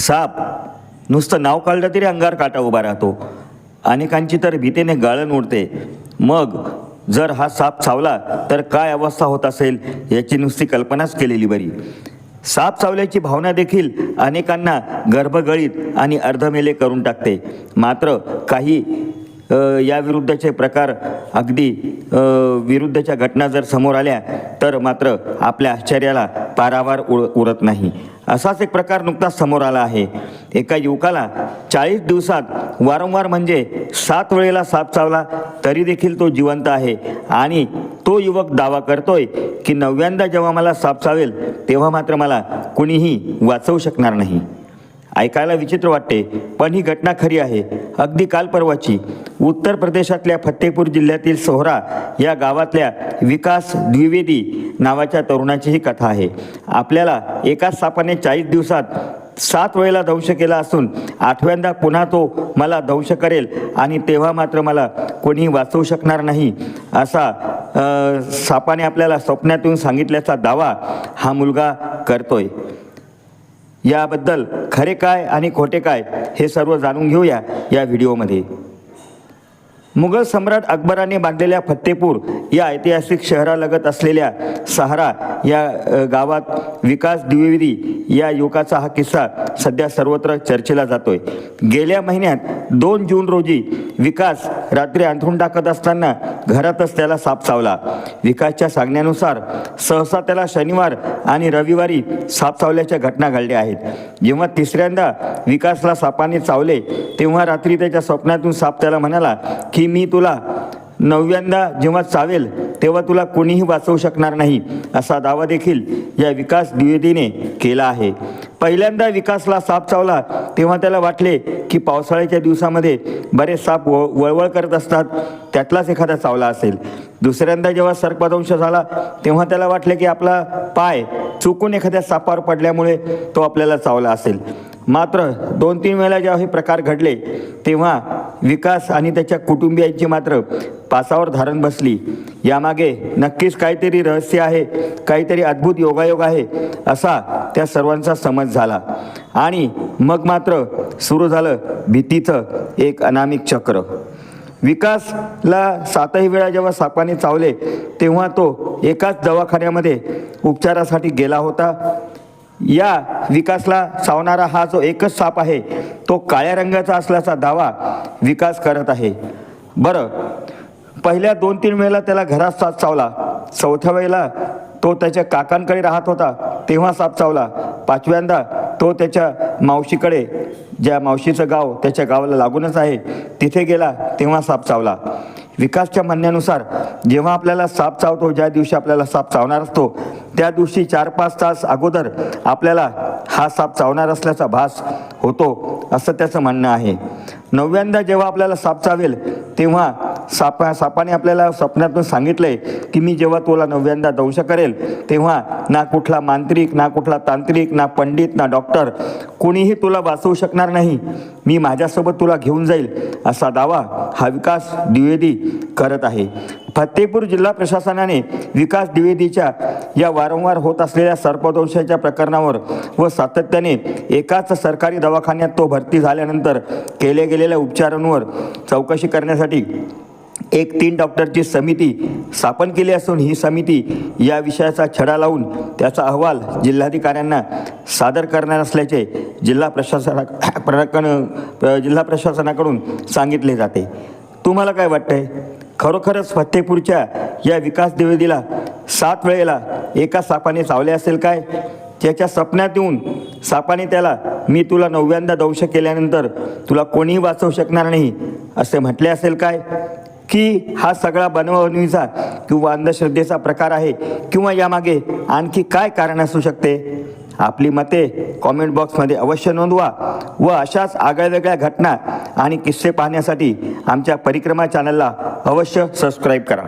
साप. नुसतं नाव काढलं तरी अंगार काटा उभा राहतो. अनेकांची तर भीतीने गाळण उडते. मग जर हा साप चावला तर काय अवस्था होत असेल याची नुसती कल्पनाच केलेली बरी. साप चावल्याची भावना देखील अनेकांना गर्भगळीत आणि अर्धमेले करून टाकते. मात्र काही याविरुद्धचे या प्रकार अगदी विरुद्धच्या घटना जर समोर आल्या तर मात्र आपल्या आश्चर्याला पारावार उर उरत नाही. असाच एक प्रकार नुकताच समोर आला आहे. एका युवकाला चाळीस दिवसात वारंवार म्हणजे सात वेळेला साप चावला तरी देखील तो जिवंत आहे. आणि तो युवक दावा करतोय की नव्यांदा जेव्हा मला साप चावेल तेव्हा मात्र मला कुणीही वाचवू शकणार नाही. ऐकायला विचित्र वाटते पण ही घटना खरी आहे. अगदी काल परवाची उत्तर प्रदेशातल्या फतेपूर जिल्ह्यातील सोहरा या गावातल्या विकास द्विवेदी नावाच्या तरुणाची ही कथा आहे. आपल्याला एकाच सापाने चाळीस दिवसात सात वेळेला दंश केला असून आठव्यांदा पुन्हा तो मला दंश करेल आणि तेव्हा मात्र मला कोणी वाचवू शकणार नाही असा सापाने आपल्याला स्वप्नातून सांगितल्याचा दावा हा मुलगा करतोय. याबद्दल खरे काय आणि खोटे काय हे सर्व जाणून घेऊया या व्हिडिओमध्ये. मुघल सम्राट अकबराने बांधलेल्या फत्तेपूर या ऐतिहासिक शहरालगत असलेल्या सहारा या गावात विकास द्विवेदी या युवकाचा हा किस्सा सध्या सर्वत्र चर्चेला जातोय. गेल्या महिन्यात दोन जून रोजी विकास रात्री अंथरून टाकत असताना घरातच त्याला साप चावला. विकासच्या सांगण्यानुसार सहसा त्याला शनिवार आणि रविवारी साप चावल्याच्या घटना घडल्या आहेत. जेव्हा तिसऱ्यांदा विकासला सापाने चावले तेव्हा रात्री त्याच्या स्वप्नातून साप त्याला म्हणाला की मी तुला नवव्यांदा जेव्हा चावेल तेव्हा तुला कोणीही वाचवू शकणार नाही असा दावा देखील या विकास द्विवेदीने केला आहे. पहिल्यांदा विकासला साप चावला तेव्हा त्याला वाटले की पावसाळ्याच्या दिवसामध्ये बरेच साप व वळवळ करत असतात त्यातलाच एखादा चावला असेल. दुसऱ्यांदा जेव्हा सर्पदंश झाला तेव्हा त्याला वाटले की आपला पाय चुकून एखाद्या सापावर पडल्यामुळे तो आपल्याला चावला असेल. मात्र दोन तीन वेळेला जेव्हा हे प्रकार घडले तेव्हा विकास आणि त्याच्या कुटुंबियांची मात्र पासावर धारण बसली. यामागे नक्कीच काहीतरी रहस्य आहे काहीतरी अद्भुत योगायोग आहे असा त्या सर्वांचा समज झाला. आणि मग मात्र सुरू झालं भीतीचं एक अनामिक चक्र. विकासला सातही वेळा जेव्हा सापाने चावले तेव्हा तो एकाच दवाखान्यामध्ये उपचारासाठी गेला होता. या विकासला चावणारा हा जो एकच साप आहे तो काळ्या रंगाचा असल्याचा दावा विकास करत आहे. बरं पहिल्या दोन तीन वेळेला त्याला घरात साप चावला. चौथ्या वेळेला तो त्याच्या काकांकडे राहत होता तेव्हा साप चावला. पाचव्यांदा तो त्याच्या मावशीकडे ज्या मावशीचं गाव त्याच्या गावाला लागूनच आहे तिथे गेला तेव्हा साप चावला. विकासच्या म्हणण्यानुसार जेव्हा आपल्याला साप चावतो ज्या दिवशी आपल्याला साप चावणार असतो त्या दिवशी चार पाच तास अगोदर आपल्याला हा साप चावणार असल्याचा भास होतो असं त्याचं म्हणणं आहे. नव्यांदा जेव्हा आपल्याला साप चावेल तेव्हा सापा सापाने आपल्याला स्वप्नातून सांगितलंय की मी जेव्हा तुला नव्यांदा दंश करेल तेव्हा ना कुठला मांत्रिक ना कुठला तांत्रिक ना पंडित ना डॉक्टर कोणीही तुला वाचवू शकणार नाही. मी माझ्यासोबत तुला घेऊन जाईल असा दावा हा विकास द्विवेदी करत आहे. फतेपूर जिल्हा प्रशासनाने विकास द्विवेदीच्या या वारंवार होत असलेल्या सर्पदंशाच्या प्रकरणावर व सातत्याने एकाच सरकारी दवाखान्यात तो भरती झाल्यानंतर केले गेलेल्या उपचारांवर चौकशी करण्यासाठी एक तीन डॉक्टरची समिती स्थापन केली असून ही समिती या विषयाचा छडा लावून त्याचा अहवाल जिल्हाधिकाऱ्यांना सादर करणार असल्याचे जिल्हा प्रशासना प्रकरण जिल्हा प्रशासनाकडून सांगितले जाते. तुम्हाला काय वाटतंय? खरोखरच फत्तेपूरच्या या विकास द्विवेदीला सात वेळेला एका सापाने चावले असेल काय? त्याच्या स्वप्नात येऊन सापाने त्याला मी तुला नवव्यांदा दंश केल्यानंतर तुला कोणीही वाचवू शकणार नाही असे म्हटले असेल काय? की हा सगळा बनवणीचा किंवा अंधश्रद्धेचा प्रकार आहे किंवा यामागे आणखी काय कारण असू शकते? आपली मते कॉमेंट बॉक्समध्ये अवश्य नोंदवा व अशाच आगळ्यावेगळ्या घटना आणि किस्से पाहण्यासाठी आमच्या परिक्रमा चॅनलला अवश्य सबस्क्राईब करा.